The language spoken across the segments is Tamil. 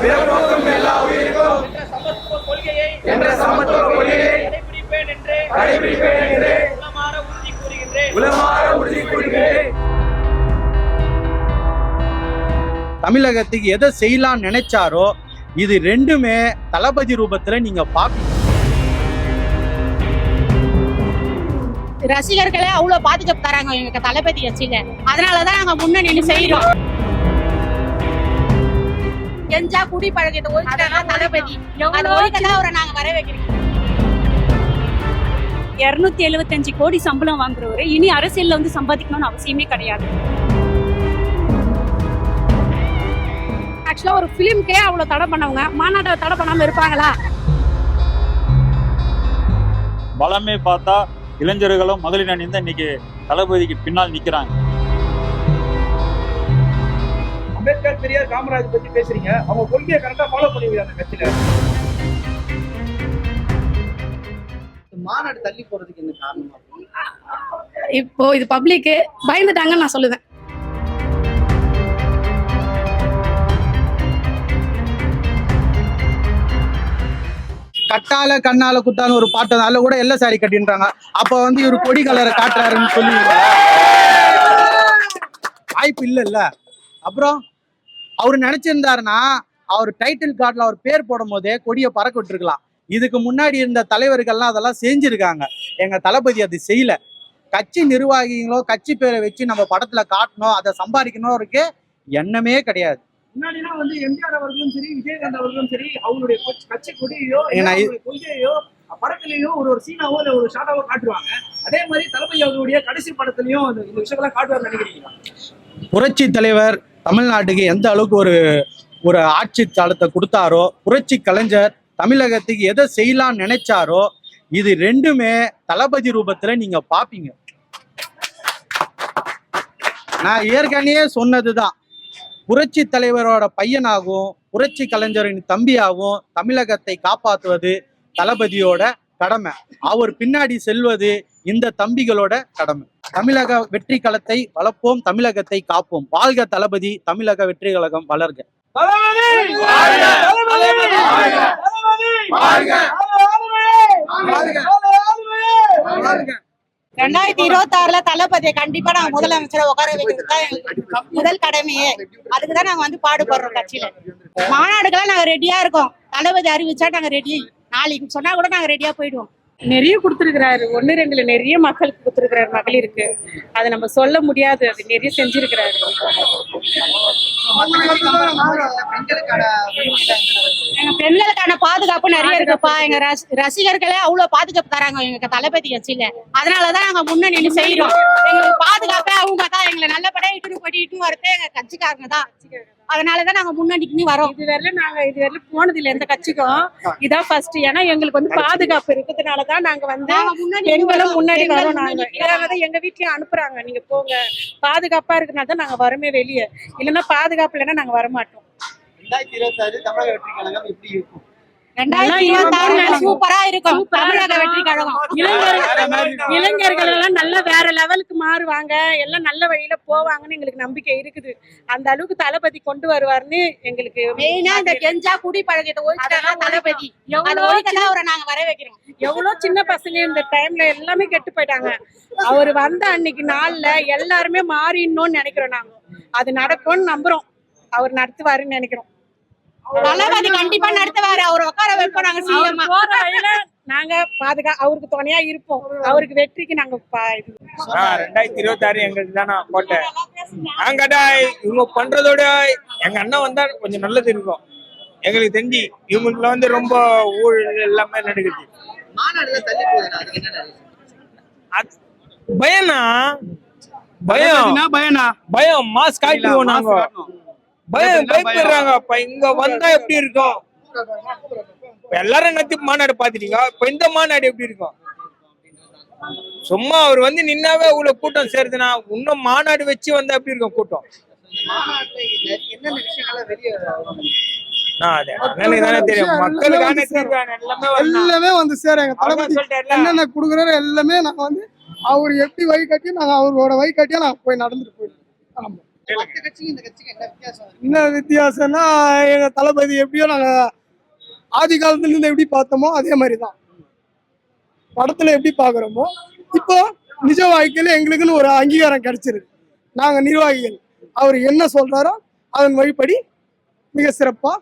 பிறப்புக்கும் எல்லா உயிருக்கும் என்ற சமத்துவ கொள்கையை என்ற சமத்துவ கொள்கையை கடைபிடிப்பேன் என்று உறுதி கூறுகிறேன். தமிழகத்துக்கு எதை செய்யலாம்னு நினைச்சாரோ இது ரெண்டுமே தளபதி ரூபத்துல நீங்க பாப்பீங்க. ரசிகர்களே அவ்வளவு பாதுகாப்பு தராங்க எங்க தளபதி கட்சியில. அதனாலதான் நாங்க முன்னணி செய்யறோம் கெஞ்சா குடி பழக்கத்தை ஒழிச்சிட்டாங்க தளபதி அது ஒழிக்கதான் அவரை நாங்க வர வைக்கிறோம் இருநூத்தி எழுபத்தஞ்சு கோடி சம்பளம் வாங்குறவரு. இனி அரசியல்ல வந்து சம்பாதிக்கணும்னு அவசியமே கிடையாது. ஆக்சுவலா ஒரு பிலிம்க்கே அவ்வளவு தடை பண்ணவங்க. மாநாட்டை தடை பண்ணாம இருப்பாங்களா? பலமே பார்த்தா இளைஞர்களும் மகளிர் அணி தான் இன்னைக்கு தளபதிக்கு பின்னால் நிக்கிறாங்க. அம்பேத்கர் பெரியார் காமராஜ் பத்தி பேசுறீங்க. அவங்க கொள்கையை கரெக்டா ஃபாலோ பண்ணுவீங்க அந்த கட்சியில. மாநாடு தள்ளி போறதுக்கு என்ன காரணமா இப்போ இது பப்ளிக் பயந்துட்டாங்கன்னு நான் சொல்லுவேன். கட்டால கண்ணால குத்தான ஒரு பாட்டு அதுல கூட எல்ல சாரி கட்டின்றாங்க. அப்ப வந்து இவர் கொடி கலரை காட்டுறாருன்னு சொல்லுவீங்க வாய்ப்பு இல்லைல்ல. அப்புறம் அவர் நினைச்சிருந்தாருன்னா அவர் டைட்டில் கார்டுல அவர் பேர் போடும் போதே கொடியை பறக்க விட்டுருக்கலாம். இதுக்கு முன்னாடி இருந்த தலைவர்கள்லாம் அதெல்லாம் செஞ்சிருக்காங்க. எங்க தளபதி அது செய்யல. கட்சி நிர்வாகிகளோ கட்சி பேரை வச்சு நம்ம படத்துல காட்டணும் அதை சம்பாதிக்கணும் இருக்கு எண்ணமே கிடையாது. முன்னாடிலாம் வந்து எம்ஜிஆர் அவர்களும் சரி விஜயகாந்த் அவர்களும் சரி அவங்களுடைய கட்சி அவங்களுடைய கொள்கையையோ படத்துலயோ ஒரு ஒரு சீனாவோ இல்ல ஒரு ஷார்ட்டாவோ காட்டுவாங்க. அதே மாதிரி தளபதி அவர்களுடைய கடைசி படத்துலயும் இந்த காட்டுவார் நினைக்கிறீங்களா? புரட்சி தலைவர் தமிழ்நாட்டுக்கு எந்த அளவுக்கு ஒரு ஒரு ஆட்சி தளத்தை கொடுத்தாரோ புரட்சி கலைஞர் தமிழகத்துக்கு எதை செய்யலாம்னு நினைச்சாரோ இது ரெண்டுமே தளபதி ரூபத்துல நீங்க பாப்பீங்க. நான் ஏற்கனவே சொன்னதுதான். புரட்சி தலைவரோட பையனாகவும் புரட்சி கலைஞரின் தம்பியாகவும் தமிழகத்தை காப்பாற்றுவது தளபதியோட கடமை. அவர் பின்னாடி செல்வது இந்த தம்பிகளோட கடமை. தமிழக வெற்றி களத்தை வளர்ப்போம் தமிழகத்தை காப்போம். வாழ்க தளபதி தமிழக வெற்றி கழகம் வளர்க. ரெண்டாயிரத்தி இருபத்தி ஆறுல தளபதியை கண்டிப்பா நாங்க முதலமைச்சரை உட்கார வைக்கிறது தான் முதல் கடமையே. அதுக்குதான் நாங்க வந்து பாடுபடுறோம் கட்சியில. மாநாடுக்கெல்லாம் நாங்க ரெடியா இருக்கோம். தளபதி அறிவிச்சா நாங்க ரெடி நாளைக்கு சொன்னா கூட நாங்க ரெடியா போயிடுவோம். நிறைய கொடுத்துருக்கிறாரு. ஒண்ணு ரெண்டுல நிறைய மக்களுக்கு கொடுத்துருக்கிறாரு மகளிருக்கு. அதை நம்ம சொல்ல முடியாது. அது நிறைய செஞ்சிருக்கிறாரு. பெண்களுக்கான எங்க பெண்களுக்கான பாதுகாப்பு நிறைய இருக்குப்பா. எங்க ரசி- ரசிகர்களே அவ்வளவு பாதுகாப்பு தராங்க எங்க தளபதி கட்சியில. அதனாலதான் நாங்க முன்ன நின்று செய்யறோம் எங்களுக்கு பாதுகாப்பே அவங்க தான். எங்களை நல்லபடியா இட்டுன்னு போயிட்டு இட்டுன்னு வரதே எங்க கட்சிக்காரங்க தான். அதனாலதான் நாங்க முன்னணிக்குன்னு வரோம். இது வரல நாங்க இது வரல போனது இல்ல எந்த கட்சிக்கும். இதான் ஃபர்ஸ்ட் ஏன்னா எங்களுக்கு வந்து பாதுகாப்பு இருக்கிறதுனாலதான் நாங்க வந்து நாங்க முன்னாடி வரோம். முன்னாடி பெண்கள் வரோம் நாங்க. முன்னாடி இதை வந்து எங்க வீட்லயும் அனுப்புறாங்க. நீங்க போங்க. பாதுகாப்பா இருக்கனால தான் நாங்க வரமே வெளியே. இல்லைன்னா பாதுகாப்பு இல்லைன்னா நாங்க வரமாட்டோம். ரெண்டாயிரத்தி இருபத்தி ஆறு தமிழக வெற்றி கழகம் எப்படி இருக்கும்? ரெண்டாயிரத்தி இருபத்தி ஆறு சூப்பரா இருக்கும். தமிழக வெற்றி கழகம். இளைஞர்கள் இளைஞர்கள் எல்லாம் நல்ல வேற லெவலுக்கு மாறுவாங்க. எல்லாம் நல்ல வழியில போவாங்கன்னு எங்களுக்கு நம்பிக்கை இருக்குது. அந்த அளவுக்கு தளபதி கொண்டு வருவாருன்னு எங்களுக்கு மெயினா இந்த கெஞ்சா குடி பழக்கத்தை ஒழிச்சிட்டாங்க தளபதி. அவரை நாங்க வர வைக்கிறோம். எவ்வளவு சின்ன பசங்க இந்த டைம்ல எல்லாமே கெட்டு போயிட்டாங்க. அவர் வந்த அன்னைக்கு நாள்ல எல்லாருமே மாறிடணும்னு நினைக்கிறோம் நாங்க. அது நடக்கும்னு நம்புறோம். அவர் நடத்துவாருன்னு நினைக்கிறோம். தளபதி கண்டிப்பா நடத்துவாரு. அவர் உட்கார வைப்போம் நாங்க சீக்கிரமா நாங்க பாதுகா அவருக்கு துணையா இருப்போம். அவருக்கு வெற்றிக்கு நாங்க ரெண்டாயிரத்தி இருபத்தி ஆறு எங்களுக்கு தானே கோட்டை நாங்கடா இவங்க பண்றதோட எங்க அண்ணன் வந்தா கொஞ்சம் நல்லது இருக்கும். எங்களுக்கு தெரிஞ்சு இவங்களுக்குள்ள வந்து ரொம்ப ஊழல் எல்லாமே நடக்குது. பயம்னா பயம். பயனா? பயம். மாஸ்க் காட்டுவோம் நாங்க. பயம் பயப்படுறாங்க. அப்ப இங்க வந்தா எப்படி இருக்கும்? இப்ப எல்லாரும் நத்தி மாநாடு பாத்துட்டீங்க இப்ப இந்த மாநாடு எப்படி இருக்கும்? சும்மா அவர் வந்து நின்னாவே இவ்வளவு கூட்டம் சேருதுன்னா இன்னும் மாநாடு வச்சு வந்தா எப்படி இருக்கும் கூட்டம்? எல்லாமே வந்து சேர எங்க அதான் தளபதி. என்னென்ன கொடுக்குறாரு எல்லாமே நாங்க வந்து அவர் எப்படி வழி காட்டி நாங்க அவரோட வழி காட்டியா நாங்க போய் நடந்துட்டு போயிடுவோம் என்ன வித்தியாசம்னா எங்க தளபதி எப்படியோ நாங்க ஆதி காலத்துல இருந்து எப்படி பார்த்தோமோ அதே மாதிரி தான் படத்துல எப்படி பாக்குறோமோ இப்போ நிஜ வாழ்க்கையில எங்களுக்குன்னு ஒரு அங்கீகாரம் கிடைச்சிருக்கு. நாங்க நிர்வாகிகள் அவர் என்ன சொல்றாரோ அதன் வழிப்படி மிக சிறப்பா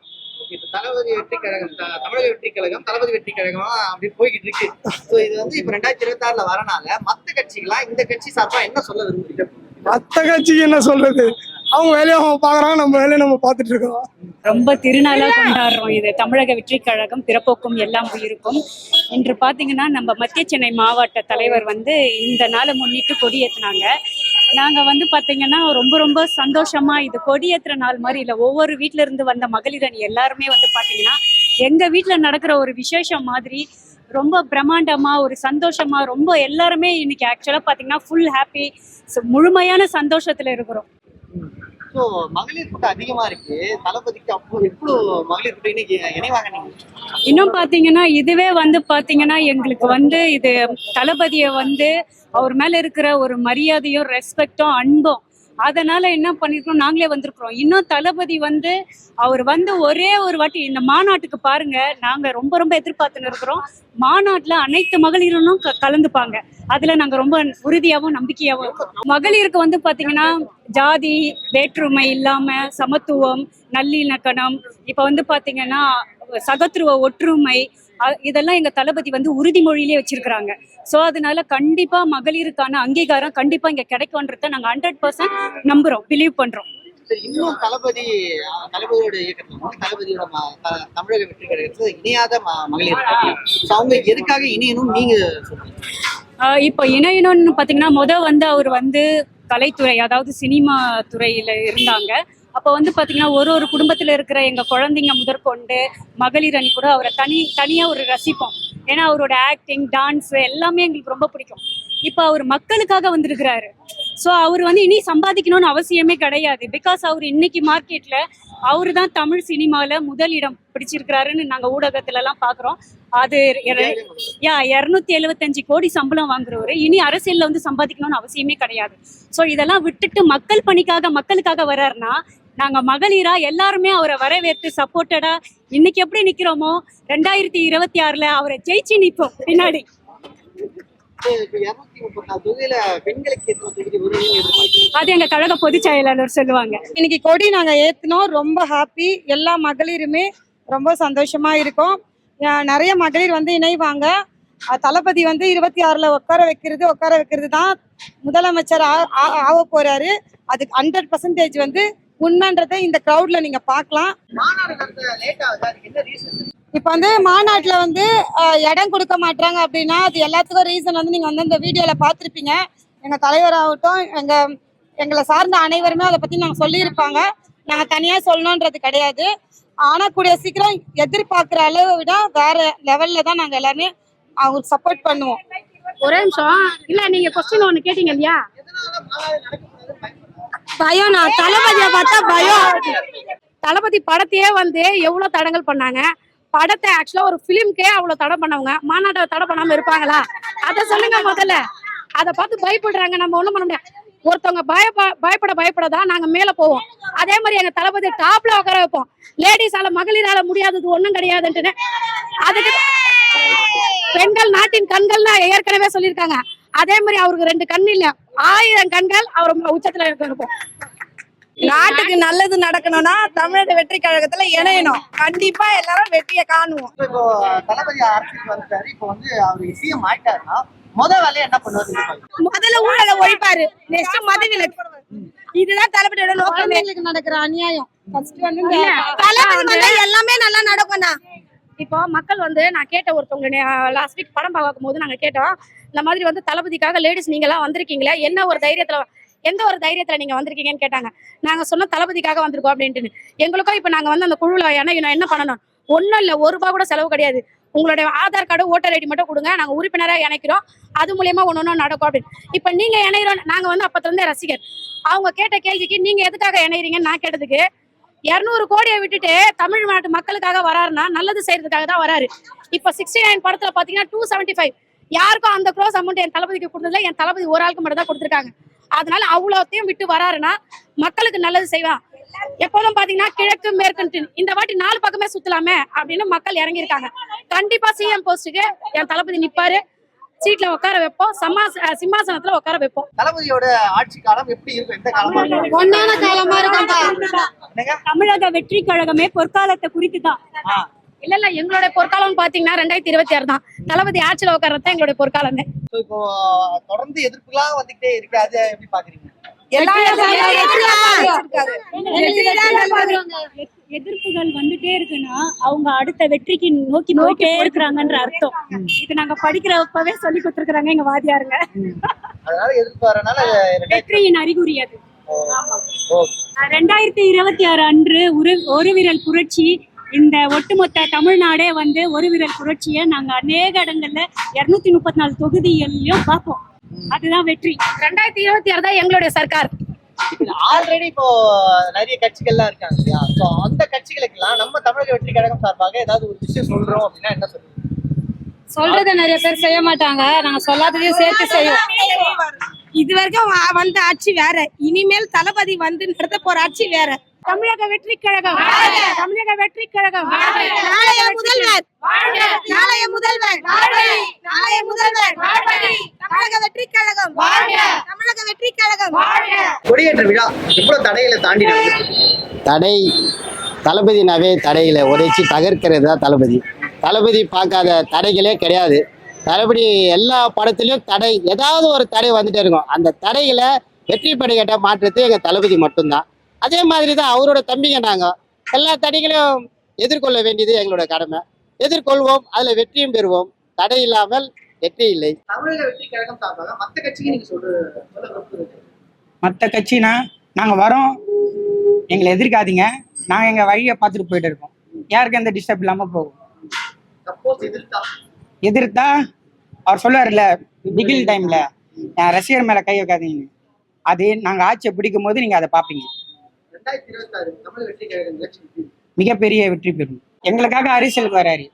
தளபதி வெற்றி கழகம் தமிழக வெற்றி கழகம் தளபதி வெற்றி கழகம் அப்படி போய்கிட்டு இருக்கு. இது வந்து இப்ப ரெண்டாயிரத்தி இருபத்தி ஆறுல வரனால மத்த கட்சிகளாம் இந்த கட்சி சார்பா என்ன சொல்ல விரும்புறீங்க? மத்த கட்சிக்கு என்ன சொல்றது? அவங்க வேலையை அவங்க பாக்குறாங்க நம்ம வேலையை நம்ம பார்த்துட்டு இருக்கோம். ரொம்ப திருநாளா கொண்டாடுறோம் இது. தமிழக வெற்றி கழகம் பிறப்போக்கும் எல்லாம் உயிருக்கும். இன்று பாத்தீங்கன்னா நம்ம மத்திய சென்னை மாவட்ட தலைவர் வந்து இந்த நாளை முன்னிட்டு கொடியேத்துனாங்க நாங்க வந்து பாத்தீங்கன்னா ரொம்ப ரொம்ப சந்தோஷமா இது கொடியேத்துற நாள் மாதிரி இல்ல. ஒவ்வொரு வீட்ல இருந்து வந்த மகளிர் எல்லாருமே வந்து பாத்தீங்கன்னா எங்க வீட்டில் நடக்கிற ஒரு விசேஷம் மாதிரி ரொம்ப பிரம்மாண்டமா ஒரு சந்தோஷமா ரொம்ப எல்லாருமே இன்னைக்கு ஆக்சுவலா பாத்தீங்கன்னா ஃபுல் ஹாப்பி முழுமையான சந்தோஷத்துல இருக்கிறோம். சோ மகளிர் கூட்டம் அதிகமா இருக்கு. தளபதிக்கு அப்போ எவ்வளவு மகளிர் கூட்டம் இன்னைக்கு இணைவாங்க நீங்க? இன்னும் பாத்தீங்கன்னா இதுவே வந்து பாத்தீங்கன்னா எங்களுக்கு வந்து இது தளபதியை வந்து அவர் மேல இருக்கிற ஒரு மரியாதையும் ரெஸ்பெக்டும் அன்பும் அதனால என்ன பண்ணிருக்கோம்? நாங்களே வந்திருக்கிறோம். இன்னும் தளபதி வந்து அவர் வந்து ஒரே ஒரு வாட்டி இந்த மாநாட்டுக்கு பாருங்க நாங்க ரொம்ப ரொம்ப எதிர்பார்த்துன்னு இருக்கிறோம். மாநாட்டுல அனைத்து மகளிரும் க- கலந்துப்பாங்க. அதுல நாங்க ரொம்ப உறுதியாவும் நம்பிக்கையாவும் இருக்கோம். மகளிருக்கு வந்து பாத்தீங்கன்னா ஜாதி வேற்றுமை இல்லாம சமத்துவம் நல்லிணக்கணம் இப்ப வந்து பாத்தீங்கன்னா சகத்துருவ ஒற்றுமை இதெல்லாம் எங்க தளபதி வந்து உறுதிமொழியிலே வச்சிருக்கிறாங்க. சோ அதனால கண்டிப்பா மகளிருக்கான அங்கீகாரம் கண்டிப்பா இங்க கிடைக்கும்ன்றத நாங்க ஹண்ட்ரட் பர்சன்ட் நம்புறோம் பிலீவ் பண்றோம். இன்னும் தளபதி தளபதியோட இயக்கத்துல தளபதியோட தமிழக வெற்றி கழகத்துல இணையாத மகளிர் அவங்க எதுக்காக இணையணும் நீங்க இப்போ இணையணும்னு பாத்தீங்கன்னா முத வந்து அவர் வந்து கலைத்துறை அதாவது சினிமா துறையில இருந்தாங்க. அப்போ வந்து பார்த்தீங்கன்னா ஒரு ஒரு குடும்பத்துல இருக்கிற எங்க குழந்தைங்க முதற்கொண்டு மகளிர் அணி கூட அவரை தனி தனியாக ஒரு ரசிப்போம். ஏன்னா அவரோட ஆக்டிங் டான்ஸ் எல்லாமே எங்களுக்கு ரொம்ப பிடிக்கும். இப்போ அவர் மக்களுக்காக வந்திருக்கிறாரு. ஸோ அவர் வந்து இனி சம்பாதிக்கணும்னு அவசியமே கிடையாது. பிகாஸ் அவர் இன்னைக்கு மார்க்கெட்ல அவரு தான் தமிழ் சினிமால முதலிடம் பிடிச்சிருக்கிறாருன்னு நாங்க ஊடகத்துல எல்லாம் பாக்குறோம். அது யா இரநூத்தி எழுபத்தஞ்சு கோடி சம்பளம் வாங்குறவரு. இனி அரசியல்ல வந்து சம்பாதிக்கணும்னு அவசியமே கிடையாது. ஸோ இதெல்லாம் விட்டுட்டு மக்கள் பணிக்காக மக்களுக்காக வர்றாருன்னா நாங்க மகளிரா எல்லாருமே அவரை வரவேற்று சப்போர்ட்டடா இன்னைக்கு எப்படி நிக்கிறோமோ? ரெண்டாயிரத்தி இருபத்தி ஆறுல அவரை ஜெயிச்சு நிப்போம். பின்னாடி. அது எங்க கழக பொதுச் செயலாளர் சொல்லுவாங்க. இன்னைக்கு கொடி நாங்க ஏத்தினோம். ரொம்ப ஹாப்பி எல்லா மகளிருமே ரொம்ப சந்தோஷமா இருக்கோம். நிறைய மகளிர் வந்து இணைவாங்க. தளபதி வந்து இருபத்தி ஆறுல உட்கார வைக்கிறது உட்கார வைக்கிறது தான் முதலமைச்சர் ஆ- ஆ- ஆக போறாரு. அதுக்கு ஹண்ட்ரட் பர்சன்டேஜ் வந்து உண்மைன்றதை இந்த கிரௌட்ல நீங்க பார்க்கலாம். மாநாடு நடத்த லேட் ஆகுது? அதுக்கு என்ன ரீசன் இப்போ வந்து மாநாட்டில் வந்து இடம் கொடுக்க மாட்டாங்க அப்படின்னா அது எல்லாத்துக்கும் ரீசன் வந்து நீங்கள் வந்து இந்த வீடியோவில் பார்த்துருப்பீங்க. எங்கள் தலைவராகட்டும் எங்கள் எங்களை சார்ந்த அனைவருமே அதை பற்றி நாங்கள் சொல்லியிருப்பாங்க. நாங்கள் தனியாக சொல்லணுன்றது கிடையாது. ஆனால் கூடிய சீக்கிரம் எதிர்பார்க்குற அளவை விட வேற லெவலில் தான் நாங்கள் எல்லாருமே அவங்களுக்கு சப்போர்ட் பண்ணுவோம். ஒரே நிமிஷம். இல்ல நீங்க கொஸ்டின் ஒண்ணு கேட்டீங்க இல்லையா? பயம் நான். தளபதியை பார்த்தா பயம் தளபதி படத்தையே வந்து எவ்வளவு தடங்கள் பண்ணாங்க. படத்தை ஆக்சுவலா ஒரு பிலிம்க்கே அவ்வளவு தடை பண்ணவங்க. மாநாட்டை தடை பண்ணாம இருப்பாங்களா? அதை சொல்லுங்க முதல்ல. அதை பார்த்து பயப்படுறாங்க. நம்ம ஒண்ணும் பண்ண முடியாது. ஒருத்தவங்க பயப்ப பயப்பட பயப்பட தான் நாங்க மேல போவோம். அதே மாதிரி எங்க தளபதி டாப்ல உட்கார வைப்போம். லேடிஸால மகளிரால முடியாதது ஒண்ணும் கிடையாதுன்ட்டுன்னு. அதுக்கு பெண்கள் நாட்டின் கண்கள்னு ஏற்கனவே சொல்லியிருக்காங்க. அதே மாதிரி அவருக்கு ரெண்டு கண் இல்ல ஆயிரம் கண்கள் அவர் உச்சத்துல இருப்போம் நாட்டுக்கு நல்லது நடக்கணும்னா தமிழக வெற்றி கழகத்துல இணையணும். கண்டிப்பா எல்லாரும் வெற்றியை காணுவோம். இப்போ தளபதி அரசுக்கு வந்துட்டாரு. இப்போ வந்து அவர் சிஎம் ஆயிட்டாருன்னா முத வேலையை என்ன பண்ணுவாரு? முதல்ல ஊழல ஒழிப்பாரு. நெக்ஸ்ட் மதவிலக்கு. இதுதான் தளபதியோட நோக்கமே. நடக்கிற அநியாயம். எல்லாமே நல்லா நடக்கும்னா இப்போ மக்கள் வந்து நான் கேட்ட ஒருத்தவங்க லாஸ்ட் வீக் படம் பார்க்கும் போது நாங்க கேட்டோம். இந்த மாதிரி வந்து தளபதிக்காக லேடிஸ் நீங்களாம் வந்திருக்கீங்களா? என்ன ஒரு தைரியத்தில் எந்த ஒரு தைரியத்தில் நீங்கள் வந்திருக்கீங்கன்னு கேட்டாங்க. நாங்கள் சொன்ன தளபதிக்காக வந்திருக்கோம் அப்படின்ட்டு எங்களுக்கும் இப்போ நாங்கள் வந்து அந்த குழுவில் இணையணும் என்ன பண்ணணும்? ஒன்றும் இல்லை ஒரு ரூபா கூட செலவு கிடையாது. உங்களுடைய ஆதார் கார்டு ஓட்டர் ஐடி மட்டும் கொடுங்க. நாங்கள் உறுப்பினராக இணைக்கிறோம். அது மூலியமாக ஒன்று ஒன்று நடக்கும் அப்படின்னு. இப்போ நீங்கள் இணைகிறோம் நாங்கள் வந்து அப்போத்துலேருந்தே ரசிகர். அவங்க கேட்ட கேள்விக்கு நீங்கள் எதுக்காக இணைகிறீங்கன்னு நான் கேட்டதுக்கு இரநூறு கோடியை விட்டுட்டு தமிழ்நாட்டு மக்களுக்காக வராருன்னா நல்லது செய்யறதுக்காக தான் வராரு. இப்போ சிக்ஸ்டி நைன் படத்தில் பார்த்தீங்கன்னா டூ செவன்ட்டி ஃபைவ் யாருக்கும் அந்த க்ளோஸ் அமௌண்ட் என் தளபதிக்கு கொடுத்ததுல என் தளபதி ஒரு ஆளுக்கு மட்டும் தான் கொடுத்துருக்காங்க. அதனால அவ்வளோத்தையும் விட்டு வராருன்னா மக்களுக்கு நல்லது செய்வான். எப்போதும் பாத்தீங்கன்னா கிழக்கு மேற்குன்ட்டு இந்த வாட்டி நாலு பக்கமே சுத்தலாமே அப்படின்னு மக்கள் இறங்கியிருக்காங்க. கண்டிப்பா சிஎம் போஸ்ட்டுக்கு என் தளபதி நிப்பாரு. சீட்ல உட்கார வைப்போம். சம்மாச சிம்மாசனத்துல உட்கார வைப்போம். தளபதியோட ஆட்சி காலம் எப்படி இருக்கும்? எந்த காலமா இருக்கும்? ஒன்னான காலமா தமிழக வெற்றி கழகமே பொற்காலத்தை குறிக்குதான். இல்ல இல்ல எங்களுடைய பொற்காலம் பாத்தீங்கன்னா ரெண்டாயிரத்தி இருபத்தி ஆறு தான் தளபதி ஆட்சியில உட்கார்றது தான் எங்களுடைய பொற்காலமே இப்போ தொடர்ந்து எதிர்ப்புலாம் வந்துகிட்டே இருக்கு அது எப்படி பாக்குறீங்க எதிர்ப்புகள் வந்துட்டே இருக்குன்னா அவங்க அடுத்த வெற்றிக்கு நோக்கி போயிட்டே இருக்கிறாங்கன்ற அர்த்தம் இது நாங்க படிக்கிறப்பவே சொல்லி கொடுத்துருக்காங்க எங்க வாதியாருங்க வெற்றியின் அறிகுறி அது ஓகே ரெண்டாயிரத்தி இருபத்தி ஆறு அன்று ஒரு ஒரு விரல் புரட்சி இந்த ஒட்டுமொத்த தமிழ்நாடே வந்து ஒரு விரல் புரட்சியை நாங்க அநேக இடங்கள்ல இருநூத்தி முப்பத்தி நாலு தொகுதிகள்லயும் பார்ப்போம். அதுதான் வெற்றி. ரெண்டாயிரத்தி இருபத்தி ஆறு தான் எங்களுடைய சர்க்கார். ஆல்ரெடி இப்போ நிறைய கட்சிகள்லாம் இருக்காங்க இல்லையா? ஸோ அந்த கட்சிகளுக்கெல்லாம் நம்ம தமிழக வெற்றி கழகம் சார்பாக ஏதாவது ஒரு விஷயம் சொல்றோம் அப்படின்னா என்ன சொல்லுங்க சொல்றத நிறைய பேர் செய்ய மாட்டாங்க. நாங்க சொல்லாததையும் சேர்த்து செய்வோம் இது வரைக்கும் வந்த ஆட்சி வேற. இனிமேல் தளபதி வந்து நடத்த போற ஆட்சி வேற. தமிழக வெற்றி கழகம் தமிழக வெற்றி கழகம் நாளைய முதல்வர். நாளைய முதல்வர். நாளைய முதல்வர். தமிழக வெற்றி கழகம் தமிழக வெற்றி கழகம் கொடியேற்ற விழா. எவ்வளவு தடைகளை தாண்டி தடை. தளபதினாவே தடைகளை உடைச்சி தகர்க்கிறது தான் தளபதி. தளபதி பார்க்காத தடைகளே கிடையாது. தளபதி எல்லா படத்துலையும் தடை. ஏதாவது ஒரு தடை வந்துட்டே இருக்கும். அந்த தடைகளை வெற்றி படைகிட்ட மாற்றுறது எங்கள் தளபதி மட்டும்தான். அதே மாதிரி தான் அவரோட தம்பிங்க நாங்கள் எல்லா தடைகளையும் எதிர்கொள்ள வேண்டியது எங்களோட கடமை. எதிர்கொள்வோம் அதில் வெற்றியும் பெறுவோம். தடை இல்லாமல் வெற்றி இல்லை. மற்ற கட்சினா நாங்கள் வரோம். எங்களை எதிர்க்காதீங்க. நாங்கள் எங்கள் வழியை பார்த்துட்டு போயிட்டு இருக்கோம். யாருக்கும் எந்த டிஸ்டர்ப் இல்லாமல் போகும். சப்போஸ் எதிர்த்தா? எதிர்த்தா அவர் சொல்லுவார்ல டிகில் டைமில் ரசிகர் மேலே கை வைக்காதீங்கன்னு. அது நாங்கள் ஆட்சியை பிடிக்கும் போது நீங்கள் அதை பார்ப்பீங்க. ரெண்டாயிரத்தி இருபத்தி ஆறு தமிழக வெற்றி கழகம் எலெக்ஷன் மிகப்பெரிய வெற்றி பெறும். எங்களுக்காக அரசியலுக்கு வராரு.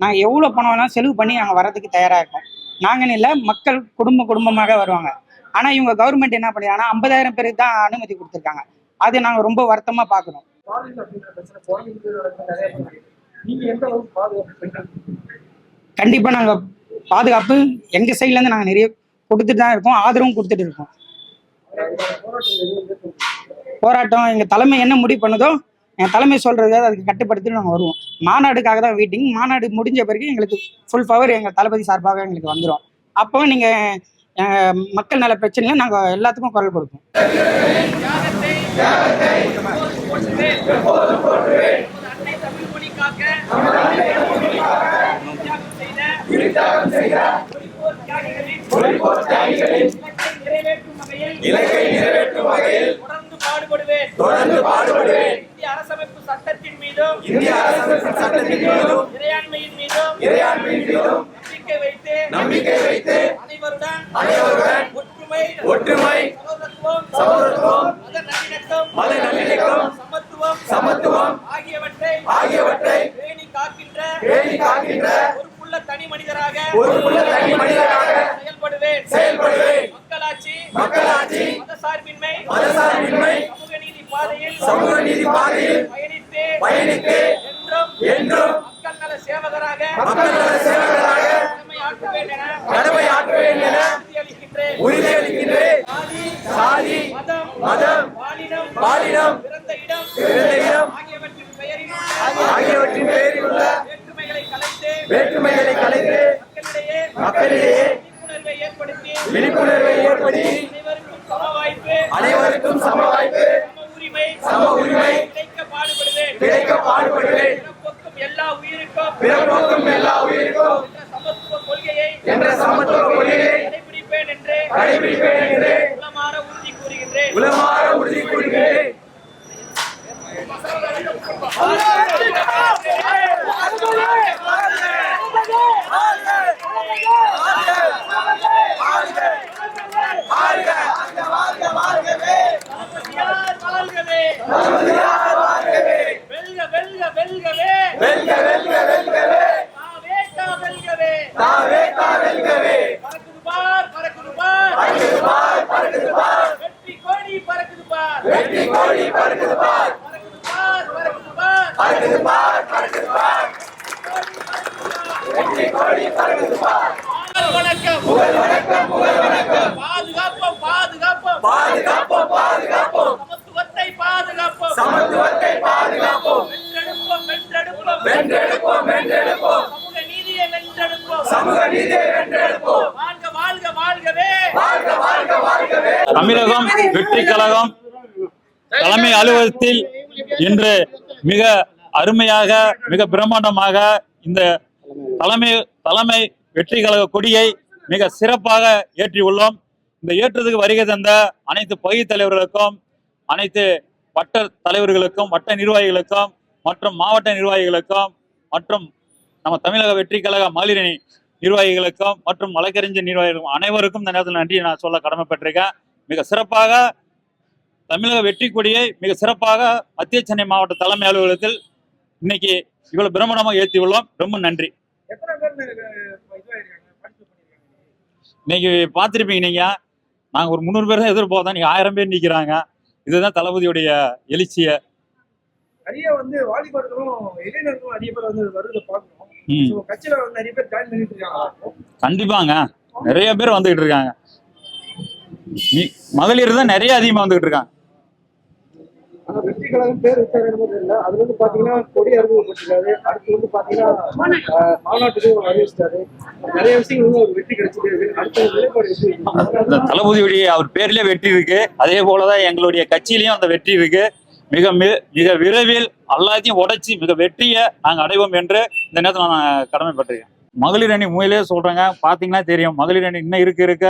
நாங்கள் எவ்வளோ பணம் வேணாலும் செலவு பண்ணி நாங்கள் வரதுக்கு தயாராக இருக்கோம். நாங்கன்னு இல்லை மக்கள் குடும்ப குடும்பமாக வருவாங்க. ஆனால் இவங்க கவர்மெண்ட் என்ன பண்ணிடுறாங்கன்னா ஐம்பதாயிரம் பேருக்கு தான் அனுமதி கொடுத்துருக்காங்க. அது நாங்கள் ரொம்ப வருத்தமாக பார்க்குறோம் கண்டிப்பாக நாங்கள் பாதுகாப்பு எங்கள் சைட்லேருந்து நாங்கள் நிறைய கொடுத்துட்டு தான் இருக்கோம். ஆதரவும் கொடுத்துட்டு இருக்கோம். போராட்டம் எங்கள் தலைமை என்ன முடிவு பண்ணுதோ என் தலைமை சொல்கிறது அதுக்கு கட்டுப்படுத்தி நாங்கள் வருவோம். மாநாடுக்காக தான் வெயிட்டிங் மாநாடு முடிஞ்ச பிறகு எங்களுக்கு ஃபுல் பவர் எங்கள் தளபதி சார்பாக எங்களுக்கு வந்துடும் அப்போ நீங்கள் மக்கள் நல பிரச்சனையில் நாங்கள் எல்லாத்துக்கும் குரல் கொடுப்போம். இலக்கை நிறைவேற்றும் வகையில் பாடுபடுவேன். தொடர்ந்து பாடுபடுவேன். இந்திய அரசமைப்பு சட்டத்தின் மீதும் இந்திய அரசமைப்பு சட்டத்தின் மீதும் இறையாண்மையின் மீதும் இறையாண்மையின் மீதும் நம்பிக்கை வைத்து நம்பிக்கை வைத்து அனைவருடன் அனைவருடன் ஒற்றுமை ஒற்றுமை சகோதரத்துவம் சகோதரத்துவம் மத நல்லிணக்கம் மத நல்லிணக்கம் சமத்துவம் சமத்துவம் ஆகியவற்றை ஆகியவற்றை பேணி காக்கின்ற பேணி காக்கின்ற பொறுப்புள்ள தனி மனிதராக பொறுப்புள்ள தனி ஏற்படுத்தி விழிப்புணர்வை அனைவருக்கும் சம Tá தமிழகம் வெற்றி கழகம் தலைமை அலுவலகத்தில் இன்று மிக அருமையாக மிக பிரம்மாண்டமாக இந்த தலைமை தலைமை வெற்றி கழக கொடியை மிக சிறப்பாக ஏற்றியுள்ளோம் இந்த ஏற்றத்துக்கு வருகை தந்த அனைத்து பகுதி தலைவர்களுக்கும் அனைத்து வட்ட தலைவர்களுக்கும் வட்ட நிர்வாகிகளுக்கும் மற்றும் மாவட்ட நிர்வாகிகளுக்கும் மற்றும் நம்ம தமிழக வெற்றி கழக மகளிரணி நிர்வாகிகளுக்கும் மற்றும் வழக்கறிஞர் நிர்வாகிகளுக்கும் அனைவருக்கும் இந்த நேரத்தில் நன்றி நான் சொல்ல கடமைப்பட்டிருக்கேன். மிக சிறப்பாக தமிழக வெற்றி கொடியை மிக சிறப்பாக மத்திய சென்னை மாவட்ட தலைமை அலுவலகத்தில் இன்னைக்கு இவ்வளவு பிரம்மாண்டமாக ஏற்றியுள்ளோம் ரொம்ப நன்றி? இன்னைக்கு பார்த்துருப்பீங்க நீங்க. நாங்க ஒரு முந்நூறு பேர் தான் எதிர்பார்த்தோம். நீங்க ஆயிரம் பேர் நிக்கிறாங்க. இதுதான் தளபதியுடைய எழுச்சிய. நிறைய வந்து வாலிபர்களும் இளைஞர்களும் நிறைய பேர் வந்து வருவதை பார்க்கணும். ம். So, கட்சியில வந்து நிறைய பேர் ஜாயின் பண்ணிட்டு இருக்காங்க. கண்டிப்பாங்க. நிறைய பேர் வந்துகிட்டு இருக்காங்க. மகளிர் தான் நிறைய அதிகமா வந்துகிட்டு இருக்காங்க. ஆனா வெற்றி கழகம் பேர் வச்சாரு தெரியல அதுல வந்து பாத்தீங்கன்னா கொடி அறிமுகப்பட்டிருக்காரு அடுத்து வந்து பாத்தீங்கன்னா ஆஹ், மாநாட்டுக்கு அறிவிச்சிட்டாரு. நிறைய விஷயங்கள் வந்து ஒரு வெற்றி கிடைச்சிருக்கு. அடுத்து நிலைப்பாடு எப்படி இருக்கு? அந்த தளபதியுடைய அவர் பேர்லயே வெற்றி இருக்கு. அதே போலதான் எங்களுடைய கட்சியிலயும் அந்த வெற்றி இருக்கு. மிக மிக விரைவில் எல்லாத்தையும் உடைச்சி மிக வெற்றியை நாங்க அடைவோம் என்று இந்த நேரத்தில் நான் கடமைப்பட்டிருக்கேன். மகளிர் அணி உண்மையிலேயே சொல்றேங்க. பாத்தீங்கன்னா தெரியும். மகளிர் அணி இன்னும் இருக்க இருக்க.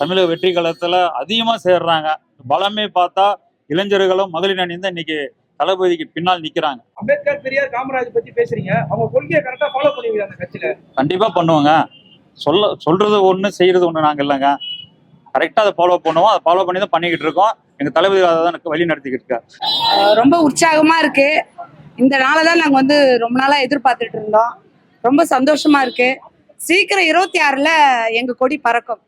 தமிழக வெற்றி களத்துல அதிகமா சேர்றாங்க. பலமே பார்த்தா இளைஞர்களும் மகளிர் அணி தான் இன்னைக்கு தளபதிக்கு பின்னால் நிக்கிறாங்க. அம்பேத்கர் பெரியார் காமராஜ் பத்தி பேசுறீங்க. அவங்க கொள்கையை கரெக்டா ஃபாலோ பண்ணுவீங்க அந்த கட்சியில? கண்டிப்பா பண்ணுவோங்க. சொல்ல சொல்றது ஒண்ணு செய்யறது ஒண்ணு நாங்க இல்லைங்க. கரெக்டா அதை ஃபாலோ பண்ணுவோம். அதை ஃபாலோ பண்ணி தான் பண்ணிக்கிட்டு இருக்கோம். எங்க தளபதி அதை தான் எனக்கு வழி நடத்திக்கிட்டு இருக்காரு. ரொம்ப உற்சாகமா இருக்கு. இந்த நாளை தான் நாங்க வந்து ரொம்ப நாளா எதிர்பார்த்துட்டு இருந்தோம். ரொம்ப சந்தோஷமா இருக்கு. சீக்கிரம் இருபத்தி ஆறுல எங்க கொடி பறக்கும்.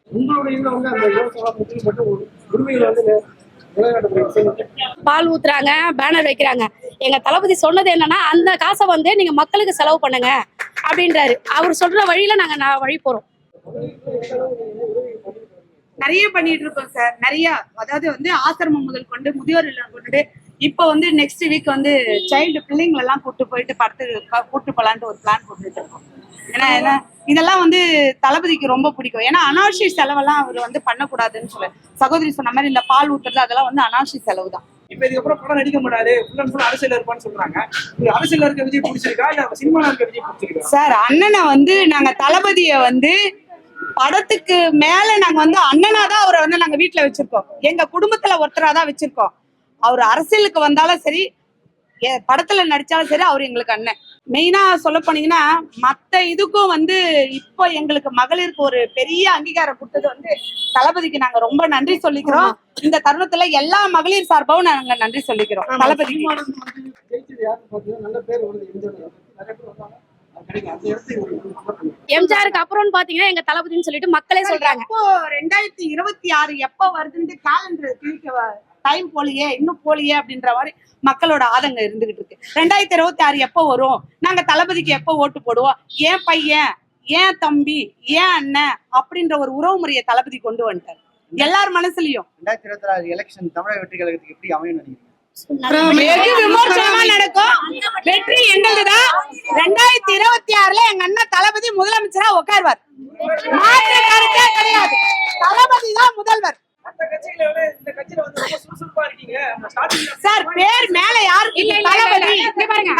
பால் ஊத்துறாங்க பேனர் வைக்கிறாங்க. எங்க தளபதி சொன்னது என்னன்னா அந்த காசை வந்து நீங்க மக்களுக்கு செலவு பண்ணுங்க அப்படின்றாரு. அவர் சொல்ற வழியில நாங்க நா- வழி போறோம். நிறைய பண்ணிட்டு இருக்கோம் சார். நிறைய. அதாவது வந்து ஆசிரமம் முதல் கொண்டு முதியோர் இல்லம் கொண்டு இப்போ வந்து நெக்ஸ்ட் வீக் வந்து சைல்டு பிள்ளைங்களை எல்லாம் கூட்டு போயிட்டு படத்துக்கு கூட்டு போலான்ட்டு ஒரு பிளான் போட்டுட்டு இருக்கோம். ஏன்னா ஏன்னா இதெல்லாம் வந்து தளபதிக்கு ரொம்ப பிடிக்கும். ஏன்னா அனாவசிய செலவெல்லாம் அவர் வந்து பண்ணக்கூடாதுன்னு சொல்ல. சகோதரி சொன்ன மாதிரி இந்த பால் ஊத்துறது அதெல்லாம் வந்து அனாவசிய செலவு தான். இப்ப இதுக்கப்புறம் படம் நடிக்க மாட்டாரு ஃபுல் அண்ட் ஃபுல் அரசியல் இருப்பான்னு சொல்றாங்க. அரசியல் இருக்க விஜய் பிடிச்சிருக்கா? இல்ல சினிமால இருக்க விஜய் பிடிச்சிருக்கா? சார் அண்ணனை வந்து நாங்க தளபதிய வந்து படத்துக்கு மேல நாங்க வந்து அண்ணனா தான் அவரை வந்து நாங்க வீட்டுல வச்சிருக்கோம். எங்க குடும்பத்துல ஒருத்தரா தான் வச்சிருக்கோம். அவர் அரசியலுக்கு வந்தாலும் சரி படத்துல நடிச்சாலும் சரி அவர் எங்களுக்கு அண்ணன். மெயினா சொல்ல போனீங்கன்னா மத்த இதுக்கும் வந்து இப்போ எங்களுக்கு மகளிருக்கு ஒரு பெரிய அங்கீகாரம் கொடுத்தது வந்து தளபதிக்கு நாங்க ரொம்ப நன்றி சொல்லிக்கிறோம். இந்த தருணத்துல எல்லா மகளிர் சார்பாகவும் நாங்க நன்றி சொல்லிக்கிறோம். தளபதி. எம்ஜிஆருக்கு அப்புறம்னு பாத்தீங்கன்னா எங்க தளபதின்னு சொல்லிட்டு மக்களே சொல்றாங்க. எப்போ ரெண்டாயிரத்தி இருபத்தி ஆறு எப்போ வருதுன்னு கேலண்டர் கிழிக்க டைம் போலியே இன்னும் போலியே அப்படின்ற மாதிரி மக்களோட ஆதங்கம் இருந்துகிட்டு இருக்கு. ரெண்டாயிரத்தி இருபத்தி ஆறு எப்போ வரும்? நாங்க தளபதிக்கு எப்போ ஓட்டு போடுவோம்? ஏன் பையன் ஏன் தம்பி ஏன் அண்ணன் அப்படின்ற ஒரு உறவு முறையை தளபதி கொண்டு வந்துட்டார். எல்லார் மனசுலயும். ரெண்டாயிரத்தி இருபத்தி ஆறு எலெக்ஷன் தமிழக வெற்றி கழகத்துக்கு எப்படி அமையும் விமர்சனமா நடக்கும். வெற்றி எங்களுதுதான் ரெண்டாயிரத்தி இருபத்தி ஆறுல எங்க அண்ணன் தளபதி முதலமைச்சரா உட்காருவார். மாற்று கருத்தே கிடையாது. தளபதி தான் முதல்வர். சார் பேர் மேல யாருக்கு தளபதி.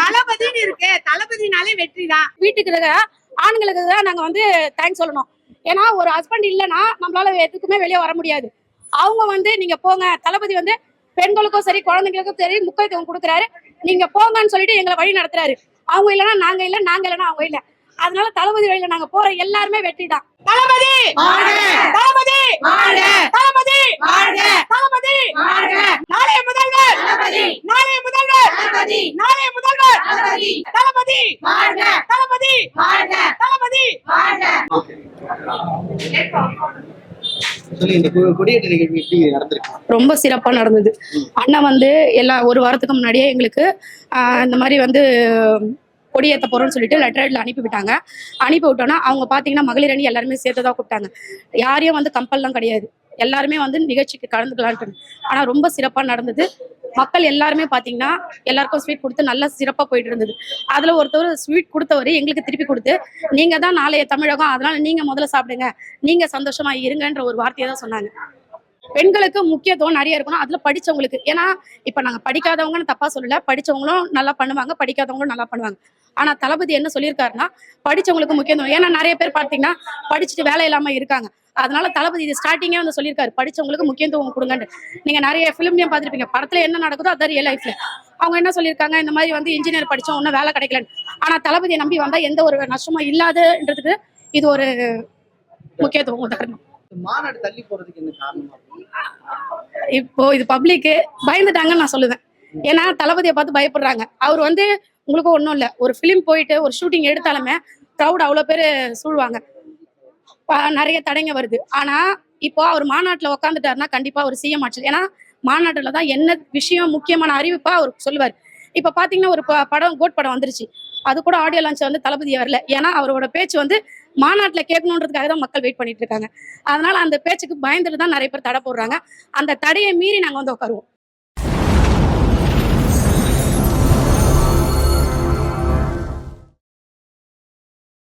தளபதின்னு இருக்கு. தளபதினாலே வெற்றி தான். வீட்டுக்கு இருக்க ஆண்களுக்கு தான் நாங்க வந்து தேங்க்ஸ் சொல்லணும். ஏன்னா ஒரு ஹஸ்பண்ட் இல்லைன்னா நம்மளால எதுக்குமே வெளியே வர முடியாது. அவங்க வந்து நீங்க போங்க. தளபதி வந்து பெண்களுக்கும் சரி குழந்தைங்களுக்கும் சரி முக்கியத்துவம் கொடுக்குறாரு. நீங்க போங்கன்னு சொல்லிட்டு எங்களை வழி நடத்துறாரு. அவங்க இல்லைன்னா நாங்க இல்ல நாங்க இல்லைன்னா அவங்க இல்ல. அதனால தளபதி வழியில நாங்க போற எல்லாருமே வெற்றி தான். தளபதி! தளபதி! தளபதி! தளபதி! நாளைய முதல்வர்! நாளைய முதல்வர்! நாளைய முதல்வர்! தளபதி! தளபதி! தளபதி! ரொம்ப சிறப்பா நடந்தது. அண்ணன் வந்து எல்லா ஒரு வாரத்துக்கு முன்னாடியே எங்களுக்கு இந்த மாதிரி வந்து கொடியேற்ற போறோம்னு சொல்லிட்டு லெட்டர்ல அனுப்பி விட்டாங்க. அனுப்பி விட்டோன்னா அவங்க பாத்தீங்கன்னா மகளிர் அணி எல்லாருமே சேர்த்து தான் கூப்பிட்டாங்க. யாரையும் வந்து கம்பல்லாம் கிடையாது. எல்லாருமே வந்து நிகழ்ச்சிக்கு கலந்துக்கலான்ட்டு ஆனா ரொம்ப சிறப்பா நடந்தது. மக்கள் எல்லாருமே பாத்தீங்கன்னா எல்லாருக்கும் ஸ்வீட் கொடுத்து நல்லா சிறப்பா போயிட்டு இருந்தது. அதுல ஒருத்தர் ஸ்வீட் கொடுத்தவர் எங்களுக்கு திருப்பி கொடுத்து நீங்க தான் நாளைய தமிழகம் அதனால நீங்க முதல்ல சாப்பிடுங்க. நீங்க சந்தோஷமா இருங்கன்ற ஒரு வார்த்தையை தான் சொன்னாங்க. பெண்களுக்கு முக்கியத்துவம் நிறைய இருக்கணும். அதுல படிச்சவங்களுக்கு. ஏன்னா இப்ப நாங்க படிக்காதவங்கன்னு தப்பா சொல்லல. படிச்சவங்களும் நல்லா பண்ணுவாங்க. படிக்காதவங்களும் நல்லா பண்ணுவாங்க. ஆனா தளபதி என்ன சொல்லியிருக்காருன்னா படிச்சவங்களுக்கு முக்கியத்துவம். ஏன்னா நிறைய பேர் பார்த்தீங்கன்னா படிச்சுட்டு வேலை இல்லாம இருக்காங்க. அதனால தளபதி இது ஸ்டார்டிங்கே வந்து சொல்லியிருக்காரு. படிச்சவங்களுக்கு முக்கியத்துவம் கொடுங்கன்னு. நீங்க நிறைய ஃபிலிம்லயும் பார்த்துருப்பீங்க. படத்துல என்ன நடக்குதோ அதான் ரியல் லைஃப்ல அவங்க என்ன சொல்லியிருக்காங்க? இந்த மாதிரி வந்து இன்ஜினியர் படிச்சோம் ஒன்றும் வேலை கிடைக்கலன்னு. ஆனா தளபதியை நம்பி வந்தா எந்த ஒரு நஷ்டமும் இல்லாதுன்றதுக்கு இது ஒரு முக்கியத்துவம் உதாரணம். மாநாடு தள்ளி போறதுக்கு என்ன காரணம் இப்போ இது பப்ளிக்கு பயந்துட்டாங்கன்னு நான் சொல்லுவேன். ஏன்னா தளபதியை பார்த்து பயப்படுறாங்க. அவர் வந்து உங்களுக்கு ஒன்றும் இல்லை. ஒரு ஃபிலிம் போயிட்டு ஒரு ஷூட்டிங் எடுத்தாலுமே க்ரௌட் அவ்வளோ பேர் சூழ்வாங்க. நிறைய தடைங்க வருது. ஆனா இப்போ அவர் மாநாட்டில் உட்காந்துட்டாருன்னா கண்டிப்பாக அவர் சிஎம் ஆச்சு ஏன்னா மாநாட்டில் தான் என்ன விஷயம் முக்கியமான அறிவிப்பாக அவர் சொல்லுவார். இப்போ பார்த்தீங்கன்னா ஒரு ப- படம் கோட் படம் வந்துருச்சு. அது கூட ஆடியோ லான்ச் வந்து தளபதி வரல. ஏன்னா அவரோட பேச்சு வந்து மாநாட்டில் கேட்கணுன்றதுக்காக தான் மக்கள் வெயிட் பண்ணிட்டு இருக்காங்க. அதனால அந்த பேச்சுக்கு பயந்துட்டு தான் நிறைய பேர் தடை போடுறாங்க. அந்த தடையை மீறி நாங்கள் வந்து உட்காருவோம்.